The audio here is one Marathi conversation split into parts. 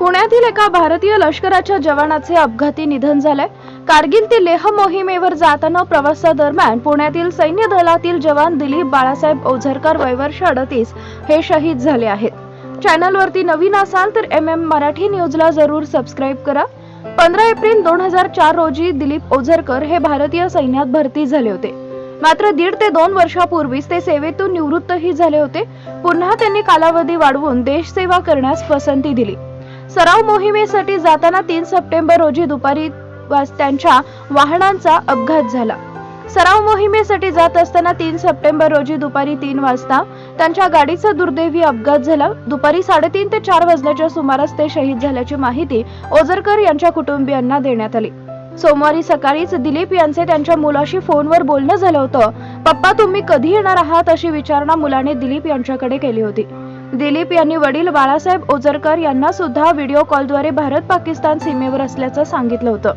पुण्यातील एका भारतीय लष्कराच्या जवानाचे अपघाती निधन झालंय कारगिल ते लेह मोहिमेवर जाताना प्रवासादरम्यान पुण्यातील सैन्य दलातील जवान दिलीप बाळासाहेब ओझरकर वयवर्ष अडतीस हे शहीद झाले आहेत. चॅनलवरती नवीन असाल तर एम एम मराठी न्यूजला जरूर सबस्क्राईब करा. पंधरा एप्रिल दोन हजार चार रोजी दिलीप ओझरकर हे भारतीय सैन्यात भरती झाले होते. मात्र दीड ते दोन वर्षापूर्वीच ते सेवेतून निवृत्तही झाले होते. पुन्हा त्यांनी कालावधी वाढवून देशसेवा करण्यास पसंती दिली. सराव मोहिमेसाठी जाताना तीन सप्टेंबर रोजी दुपारी वाज- त्यांच्या वाहनांचा अपघात झाला. सराव मोहिमेसाठी जात असताना तीन सप्टेंबर रोजी दुपारी तीन वाजता त्यांच्या गाडीचा दुर्दैवी अपघात झाला. दुपारी साडेतीन ते चार वाजल्याच्या सुमारास ते शहीद झाल्याची माहिती ओझरकर यांच्या कुटुंबियांना देण्यात आली. सोमवारी सकाळीच दिलीप यांचे त्यांच्या मुलाशी फोनवर बोलणं झालं होतं. पप्पा तुम्ही कधी येणार आहात? अशी विचारणा मुलाने दिलीप यांच्याकडे केली होती. दिलीप यांनी वडील बाळासाहेब ओझरकर यांना सुद्धा व्हिडिओ कॉलद्वारे भारत पाकिस्तान सीमेवर असल्याचं सांगितलं होतं.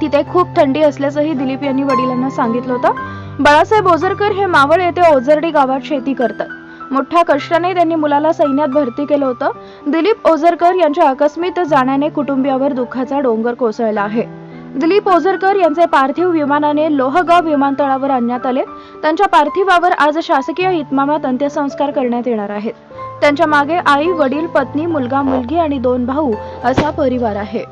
तिथे खूप थंडी असल्याचंही दिलीप यांनी वडिलांना सांगितलं होतं. बाळासाहेब ओझरकर हे मावळ येथे ओझरडी गावात शेती करतात. मोठ्या कष्टाने त्यांनी मुलाला सैन्यात भरती केलं होतं. दिलीप ओझरकर यांच्या आकस्मिक जाण्याने कुटुंबियावर दुःखाचा डोंगर कोसळला आहे. दिलीप ओझरकर यांचे पार्थिव विमानाने लोहगाव विमानतळावर आणण्यात आले. त्यांच्या पार्थिवावर आज शासकीय इतमामात अंत्यसंस्कार करण्यात येणार आहेत. त्यांच्या मागे आई वडील पत्नी मुलगा मुलगी आणि दोन भाऊ असा परिवार आहे.